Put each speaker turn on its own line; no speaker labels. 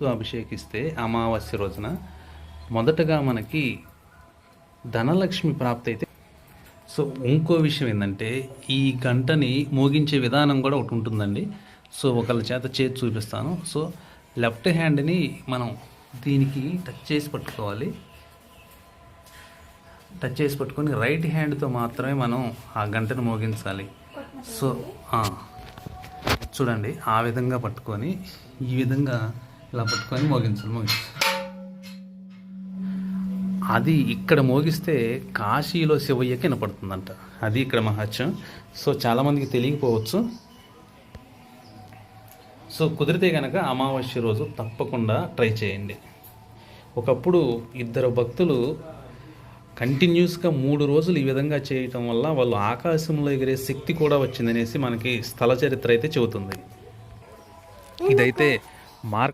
తో అభిషేకిస్తే అమావాస్య రోజున మొదటగా మనకి ధనలక్ష్మి ప్రాప్తి అయితే సో ఇంకో విషయం ఏంటంటే ఈ గంటని మోగించే విధానం కూడా ఒకటి ఉంటుందండి. సో ఒకళ్ళ చేత చేతి చూపిస్తాను. సో లెఫ్ట్ హ్యాండ్ని మనం దీనికి టచ్ చేసి పట్టుకోవాలి. టచ్ చేసి పట్టుకొని రైట్ హ్యాండ్తో మాత్రమే మనం ఆ గంటను మోగించాలి. సో చూడండి ఆ విధంగా పట్టుకొని ఈ విధంగా ఇలా పట్టుకొని మోగించాలి మోగించాలి అది ఇక్కడ మోగిస్తే కాశీలో శివయ్యకి వినపడుతుందంట. అది ఇక్కడ మహత్యం సో చాలామందికి తెలియకపోవచ్చు. సో కుదిరితే కనుక అమావాస్య రోజు తప్పకుండా ట్రై చేయండి. ఒకప్పుడు ఇద్దరు భక్తులు కంటిన్యూస్గా మూడు రోజులు ఈ విధంగా చేయటం వల్ల వాళ్ళు ఆకాశంలో ఎగిరే శక్తి కూడా వచ్చిందనేసి మనకి స్థల చరిత్ర అయితే చెబుతుంది. ఇదైతే మార్క్